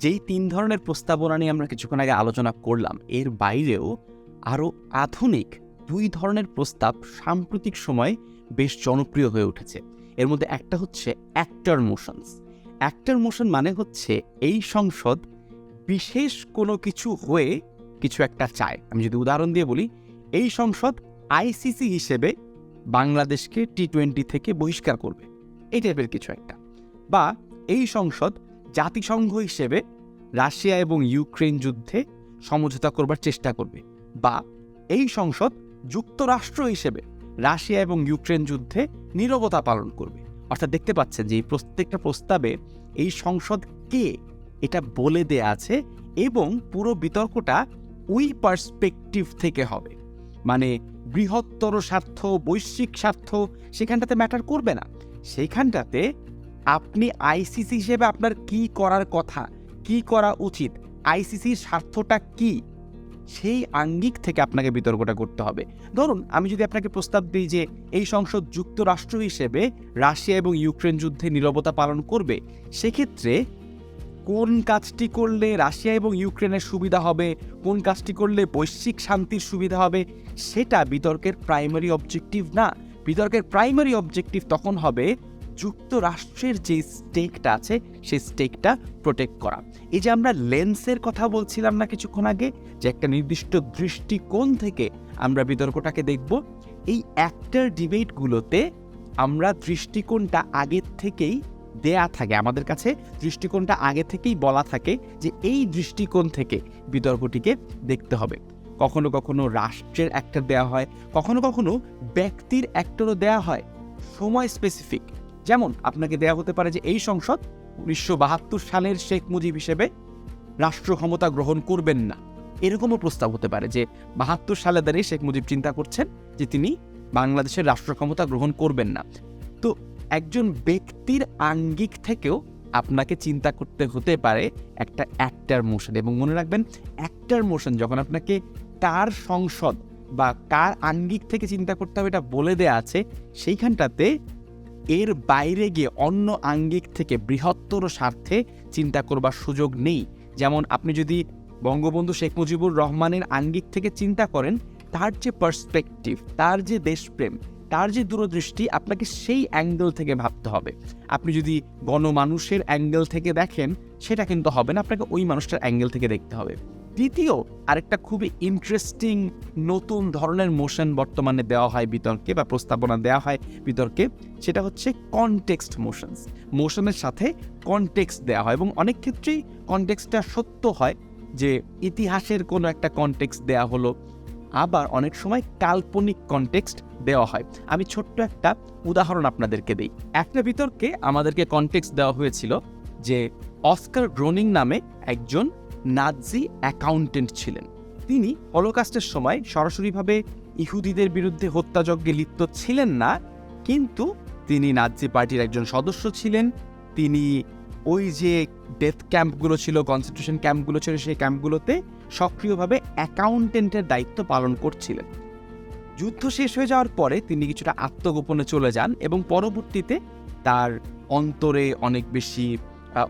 যেই তিন ধরনের প্রস্তাবনা নিয়ে আমরা কিছুক্ষণ আগে আলোচনা করলাম, এর বাইরেও আরও আধুনিক দুই ধরনের প্রস্তাব সাম্প্রতিক সময়ে বেশ জনপ্রিয় হয়ে উঠেছে। এর মধ্যে একটা হচ্ছে অ্যাক্টর মোশনস অ্যাক্টর মোশন মানে হচ্ছে এই সংসদ বিশেষ কোনো কিছু হয়ে কিছু একটা চায়। আমি যদি উদাহরণ দিয়ে বলি, এই সংসদ আইসিসি হিসেবে বাংলাদেশকে টি টোয়েন্টি থেকে বহিষ্কার করবে। এই টাইপের কিছু একটা। বা এই সংসদ জাতিসংঘ হিসেবে রাশিয়া এবং ইউক্রেন যুদ্ধে সমঝোতা করবার চেষ্টা করবে বা এই সংসদ যুক্তরাষ্ট্র হিসেবে রাশিয়া এবং ইউক্রেন যুদ্ধে নীরবতা পালন করবে। অর্থাৎ দেখতে পাচ্ছেন যে এই প্রত্যেকটা প্রস্তাবে এই সংসদ কে এটা বলে দেয়া আছে এবং পুরো বিতর্কটা ওই পার্সপেক্টিভ থেকে হবে। মানে বৃহত্তর স্বার্থ, বৈশ্বিক স্বার্থ সেখানটাতে ম্যাটার করবে না। সেইখানটাতে আপনি আইসিসি হিসেবে আপনার কি করার কথা, কি করা উচিত আইসিসির স্বার্থটা কি, সেই আঙ্গিক থেকে আপনাকে বিতর্কটা করতে হবে। ধরুন, আমি যদি আপনাকে প্রস্তাব দিই যে এই সংসদ যুক্তরাষ্ট্র হিসেবে রাশিয়া এবং ইউক্রেন যুদ্ধে নীরবতা পালন করবে, সেক্ষেত্রে কোন কাজটি করলে রাশিয়া এবং ইউক্রেনের সুবিধা হবে, কোন কাজটি করলে বৈশ্বিক শান্তির সুবিধা হবে, সেটা বিতর্কের প্রাইমারি অবজেক্টিভ না। বিতর্কের প্রাইমারি অবজেক্টিভ তখন হবে যুক্তরাষ্ট্রের যে স্টেকটা আছে, সেই স্টেকটা প্রোটেক্ট করা। এই যে আমরা লেন্সের কথা বলছিলাম না কিছুক্ষণ আগে, যে একটা নির্দিষ্ট দৃষ্টিকোণ থেকে আমরা বিতর্কটাকে দেখব, এই অ্যাক্টার ডিবেটগুলোতে আমরা দৃষ্টিকোণটা আগের থেকেই দেয়া থাকে, আমাদের কাছে দৃষ্টিকোণটা আগে থেকেই বলা থাকে যে এই দৃষ্টিকোণ থেকে বিতর্কটিকে দেখতে হবে। কখনো কখনো রাষ্ট্রের অ্যাক্টর দেওয়া হয়, কখনো কখনো ব্যক্তির অ্যাক্টরও দেওয়া হয়। সময় স্পেসিফিক যেমন আপনাকে দেয়া হতে পারে যে এই সংসদ উনিশশো বাহাত্তর সালের শেখ মুজিব হিসেবে রাষ্ট্র ক্ষমতা গ্রহণ করবেন না। এরকমও প্রস্তাব হতে পারে যে বাহাত্তর সালে দাঁড়িয়ে শেখ মুজিব চিন্তা করছেন যে তিনি বাংলাদেশের রাষ্ট্র ক্ষমতা গ্রহণ করবেন না। তো একজন ব্যক্তির আঙ্গিক থেকেও আপনাকে চিন্তা করতে হতে পারে একটা অ্যাক্টার মোশন এবং মনে রাখবেন অ্যাক্টার মোশন যখন আপনাকে কার সংসদ বা কার আঙ্গিক থেকে চিন্তা করতে হবে এটা বলে দেয়া আছে, সেইখানটাতে এর বাইরে গিয়ে অন্য আঙ্গিক থেকে বৃহত্তর স্বার্থে চিন্তা করবার সুযোগ নেই। যেমন আপনি যদি বঙ্গবন্ধু শেখ মুজিবুর রহমানের আঙ্গিক থেকে চিন্তা করেন, তার যে পার্সপেক্টিভ তার যে দেশপ্রেম, তার যে দূরদৃষ্টি, আপনাকে সেই অ্যাঙ্গেল থেকে ভাবতে হবে। আপনি যদি গণমানুষের অ্যাঙ্গেল থেকে দেখেন, সেটা কিন্তু হবে না, আপনাকে ওই মানুষটার অ্যাঙ্গেল থেকে দেখতে হবে। দ্বিতীয়, আরেকটা খুবই ইন্টারেস্টিং নতুন ধরনের মোশন বর্তমানে দেওয়া হয় বিতর্কে বা প্রস্তাবনা দেওয়া হয় বিতর্কে, সেটা হচ্ছে কনটেক্সট মোশনস মোশনের সাথে কনটেক্সট দেওয়া হয় এবং অনেক ক্ষেত্রেই কনটেক্সটটা সত্য হয় যে ইতিহাসের কোনো একটা কনটেক্সট দেওয়া হলো, আবার অনেক সময় কাল্পনিক কনটেক্সট দেওয়া হয়। আমি ছোট্ট একটা উদাহরণ আপনাদেরকে দিই। একটা বিতর্কে আমাদেরকে কনটেক্সট দেওয়া হয়েছিল যে অস্কার গ্রোনিং নামে একজন নাজি অ্যাকাউন্টেন্ট ছিলেন। তিনি হলোকাস্টের সময় সরাসরিভাবে ইহুদিদের বিরুদ্ধে হত্যাযজ্ঞে লিপ্ত ছিলেন না, কিন্তু তিনি নাজি পার্টির একজন সদস্য ছিলেন। তিনি ওই যে ডেথ ক্যাম্পগুলো ছিল, কনসেন্ট্রেশন ক্যাম্পগুলো ছিল, সেই ক্যাম্পগুলোতে সক্রিয়ভাবে অ্যাকাউন্টেন্টের দায়িত্ব পালন করছিলেন। যুদ্ধ শেষ হয়ে যাওয়ার পরে তিনি কিছুটা আত্মগোপনে চলে যান এবং পরবর্তীতে তার অন্তরে অনেক বেশি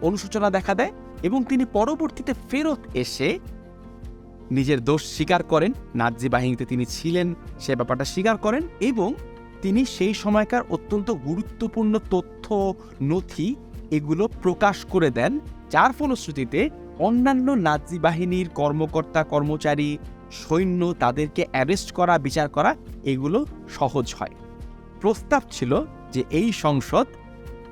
অনুশোচনা দেখা দেয়। এবং তিনি পরবর্তীতে ফেরত এসে নিজের দোষ স্বীকার করেন নাজি বাহিনীতে তিনি ছিলেন, সে ব্যাপারটা স্বীকার করেন এবং তিনি সেই সময়কার অত্যন্ত গুরুত্বপূর্ণ তথ্য, নথি এগুলো প্রকাশ করে দেন, যার ফলশ্রুতিতে অন্যান্য নাজি বাহিনীর কর্মকর্তা, কর্মচারী, সৈন্য তাদেরকে অ্যারেস্ট করা, বিচার করা এগুলো সহজ হয়। প্রস্তাব ছিল যে এই সংসদ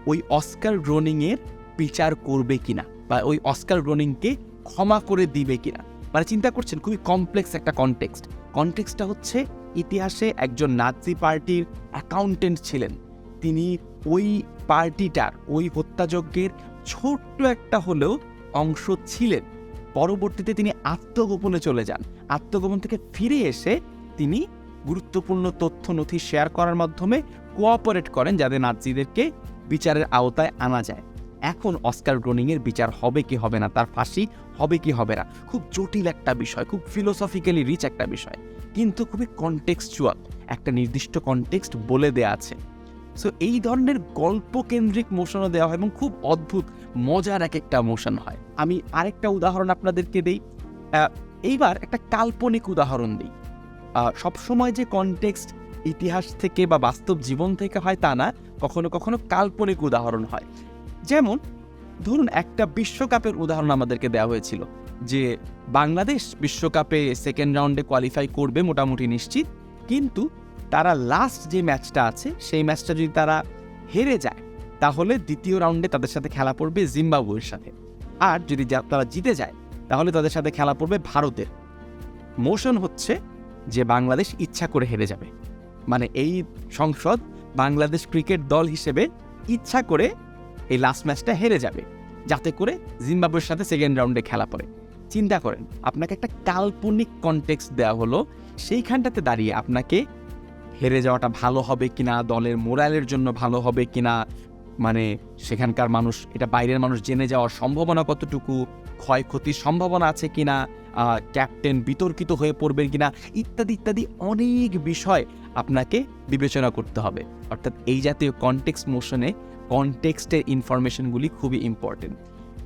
ওই অস্কার গ্রোনিংয়ের বিচার করবে কিনা। বা ওই অস্কার গ্রোনিংকে ক্ষমা করে দিবে কিনা? মানে চিন্তা করছেন, খুবই কমপ্লেক্স একটা কনটেক্সট কনটেক্সটটা হচ্ছে, ইতিহাসে একজন নাজি পার্টির অ্যাকাউন্টেন্ট ছিলেন। তিনি ওই পার্টিটার, ওই হত্যাযজ্ঞের ছোট্ট একটা হলেও অংশ ছিলেন। পরবর্তীতে তিনি আত্মগোপনে চলে যান। আত্মগোপন থেকে ফিরে এসে তিনি গুরুত্বপূর্ণ তথ্য, নথি শেয়ার করার মাধ্যমে কোঅপারেট করেন যাদের নাজিদেরকে বিচারের আওতায় আনা যায়। এখন অস্কার গ্রোনিংয়ের বিচার হবে কি হবে না, তার ফাঁসি হবে কি হবে না, খুব জটিল একটা বিষয়, খুব ফিলোসফিক্যালি রিচ একটা বিষয়, কিন্তু খুবই কনটেক্সচুয়াল একটা নির্দিষ্ট কনটেক্সট বলে দেয়া আছে। সো এই ধরনের গল্প কেন্দ্রিক মোশনও দেওয়া হয় এবং খুব অদ্ভুত, মজার এক একটা মোশন হয়। আমি আরেকটা উদাহরণ আপনাদেরকে দিই। এইবার একটা কাল্পনিক উদাহরণ দিই। সবসময় যে কনটেক্সট ইতিহাস থেকে বা বাস্তব জীবন থেকে হয় তা না, কখনো কখনো কাল্পনিক উদাহরণ হয়। যেমন, ধরুন একটা বিশ্বকাপের উদাহরণ আমাদেরকে দেওয়া হয়েছিল যে বাংলাদেশ বিশ্বকাপে সেকেন্ড রাউন্ডে কোয়ালিফাই করবে মোটামুটি নিশ্চিত, কিন্তু তারা লাস্ট যে ম্যাচটা আছে, সেই ম্যাচটা যদি তারা হেরে যায়, তাহলে দ্বিতীয় রাউন্ডে তাদের সাথে খেলা পড়বে জিম্বাবুয়ের সাথে। আর যদি তারা জিতে যায়, তাহলে তাদের সাথে খেলা পড়বে ভারতের। মোশন হচ্ছে যে বাংলাদেশ ইচ্ছা করে হেরে যাবে। মানে এই সংসদ বাংলাদেশ ক্রিকেট দল হিসেবে ইচ্ছা করে এই লাস্ট ম্যাচটা হেরে যাবে। যাতে করে জিম্বাবুয়ের সাথে সেকেন্ড রাউন্ডে খেলা পড়ে। চিন্তা করেন, আপনাকে একটা কাল্পনিক কনটেক্সট দেওয়া হলো। সেইখানটাতে দাঁড়িয়ে আপনাকে হেরে যাওয়াটা ভালো হবে কিনা, দলের মোরালের জন্য ভালো হবে কিনা মানে সেখানকার মানুষ, এটা বাইরের মানুষ জেনে যাওয়ার সম্ভাবনা কতটুকু, ক্ষয়ক্ষতির সম্ভাবনা আছে কিনা ক্যাপ্টেন বিতর্কিত হয়ে পড়বেন কিনা, ইত্যাদি ইত্যাদি অনেক বিষয় আপনাকে বিবেচনা করতে হবে। অর্থাৎ এই জাতীয় কনটেক্সট মোশনে কনটেক্সটের ইনফরমেশনগুলি খুবই ইম্পর্টেন্ট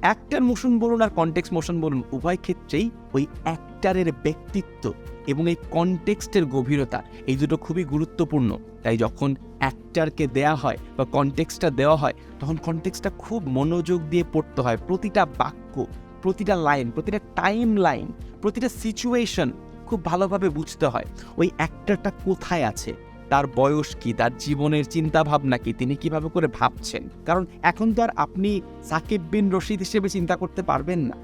অ্যাক্টার মোশন বলুন আর কনটেক্সট মোশন বলুন, উভয় ক্ষেত্রেই ওই অ্যাক্টারের ব্যক্তিত্ব এবং এই কনটেক্সটের গভীরতা এই দুটো খুবই গুরুত্বপূর্ণ। তাই যখন অ্যাক্টারকে দেয়া হয় বা কনটেক্সটটা দেওয়া হয়, তখন কনটেক্সটটা খুব মনোযোগ দিয়ে পড়তে হয়। প্রতিটা বাক্য, প্রতিটা লাইন প্রতিটা টাইম লাইন প্রতিটা সিচুয়েশন খুব ভালোভাবে বুঝতে হয়, ওই অ্যাক্টারটা কোথায় আছে? তার বয়স কি, তার জীবনের চিন্তা ভাবনা কি, তিনি কীভাবে করে ভাবছেন? কারণ এখন তো আর আপনি সাকিব বিন রশিদ হিসেবে চিন্তা করতে পারবেন না।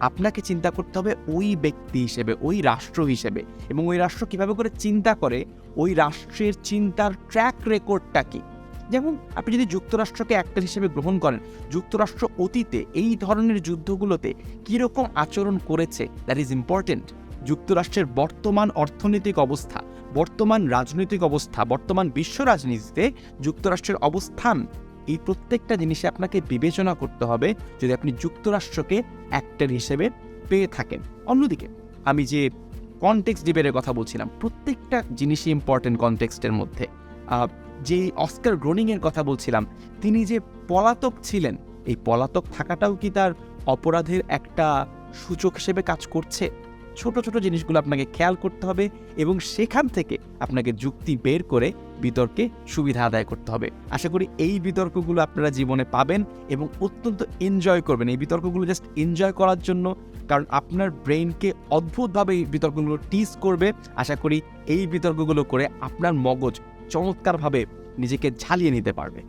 আপনাকে চিন্তা করতে হবে ওই ব্যক্তি হিসেবে, ওই রাষ্ট্র হিসেবে। এবং ওই রাষ্ট্র কীভাবে করে চিন্তা করে, ওই রাষ্ট্রের চিন্তার ট্র্যাক রেকর্ডটা কি? যেমন আপনি যদি যুক্তরাষ্ট্রকে অ্যাক্টর হিসেবে গ্রহণ করেন, যুক্তরাষ্ট্র অতীতে এই ধরনের যুদ্ধগুলোতে কীরকম আচরণ করেছে দ্যাট ইজ ইম্পর্টেন্ট যুক্তরাষ্ট্রের বর্তমান অর্থনৈতিক অবস্থা বর্তমান রাজনৈতিক অবস্থা, বর্তমান বিশ্ব রাজনীতিতে যুক্তরাষ্ট্রের অবস্থান, এই প্রত্যেকটা জিনিসে আপনাকে বিবেচনা করতে হবে যদি আপনি যুক্তরাষ্ট্রকে অ্যাক্টর হিসেবে পেয়ে থাকেন। অন্যদিকে, আমি যে কনটেক্সট ডিবেটের কথা বলছিলাম, প্রত্যেকটা জিনিসই ইম্পর্টেন্ট কনটেক্সটের মধ্যে। যে অস্কার গ্রোনিংয়ের কথা বলছিলাম, তিনি যে পলাতক ছিলেন, এই পলাতক থাকাটাও কি তার অপরাধের একটা সূচক হিসেবে কাজ করছে? ছোট ছোট জিনিসগুলো আপনাকে খেয়াল করতে হবে এবং সেখান থেকে আপনাকে যুক্তি বের করে বিতর্কে সুবিধা আদায় করতে হবে। আশা করি এই বিতর্কগুলো আপনারা জীবনে পাবেন এবং অত্যন্ত এনজয় করবেন। এই বিতর্কগুলো জাস্ট এনজয় করার জন্য কারণ আপনার ব্রেইনকে অদ্ভুতভাবে এই বিতর্কগুলো টিজ করবে। আশা করি এই বিতর্কগুলো করে আপনার মগজ চমৎকারভাবে নিজেকে ঝালিয়ে নিতে পারবে।